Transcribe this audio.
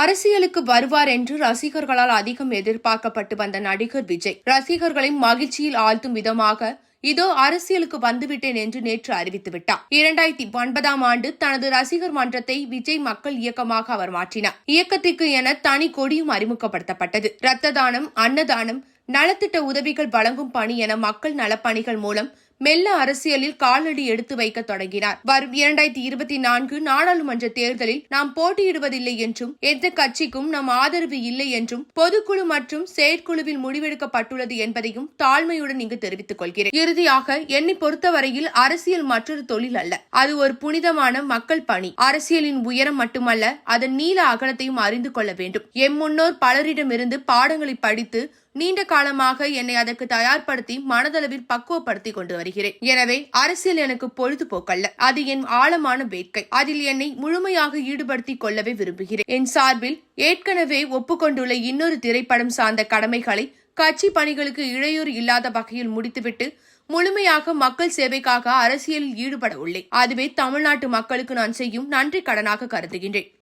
அரசியலுக்கு வருவார் என்று ரசிகர்களால் அதிகம் எதிர்பார்க்கப்பட்டு வந்த நடிகர் விஜய். ரசிகர்களை மகிழ்ச்சியில் ஆழ்த்தும் விதமாக இதோ அரசியலுக்கு வந்துவிட்டேன் என்று நேற்று அறிவித்துவிட்டார். இரண்டாயிரத்தி ஒன்பதாம் ஆண்டு தனது ரசிகர் மன்றத்தை விஜய் மக்கள் இயக்கமாக அவர் மாற்றினார். இயக்கத்திற்கு என தனி கொடியும் அறிமுகப்படுத்தப்பட்டது. ரத்த தானம் அன்னதானம் நலத்திட்ட உதவிகள் வழங்கும் பணி என மக்கள் நலப்பணிகள் மூலம் மெல்ல அரசியலில் காலடி எடுத்து வைக்க தொடங்கினார். வரும் இரண்டாயிரத்தி இருபத்தி நான்கு நாடாளுமன்ற தேர்தலில் நாம் போட்டியிடுவதில்லை என்றும் எந்த கட்சிக்கும் நம் ஆதரவு இல்லை என்றும் பொதுக்குழு மற்றும் செயற்குழுவில் முடிவெடுக்கப்பட்டுள்ளது என்பதையும் தாழ்மையுடன் இங்கு தெரிவித்துக் கொள்கிறேன். இறுதியாக என்னை பொறுத்தவரையில் அரசியல் மற்றொரு தொழில் அல்ல. அது ஒரு புனிதமான மக்கள் பணி. அரசியலின் உயரம் மட்டுமல்ல அதன் நீள அகலத்தையும் அறிந்து கொள்ள வேண்டும். எம் முன்னோர் பலரிடமிருந்து பாடங்களை படித்து நீண்ட காலமாக என்னை அதற்கு தயார்படுத்தி மனதளவில் பக்குவப்படுத்தி கொண்டு வருகிறேன். எனவே அரசியல் எனக்கு பொழுதுபோக்கல்ல. அது என் ஆழமான வேட்கை. அதில் என்னை முழுமையாக ஈடுபடுத்திக் கொள்ளவே விரும்புகிறேன். என் சார்பில் ஏற்கனவே ஒப்புக்கொண்டுள்ள இன்னொரு திரைப்படம் சார்ந்த கடமைகளை கட்சி பணிகளுக்கு இடையூறு இல்லாத வகையில் முடித்துவிட்டு முழுமையாக மக்கள் சேவைக்காக அரசியலில் ஈடுபட உள்ளேன். அதுவே தமிழ்நாட்டு மக்களுக்கு நான் செய்யும் நன்றி கடனாக கருதுகின்றேன்.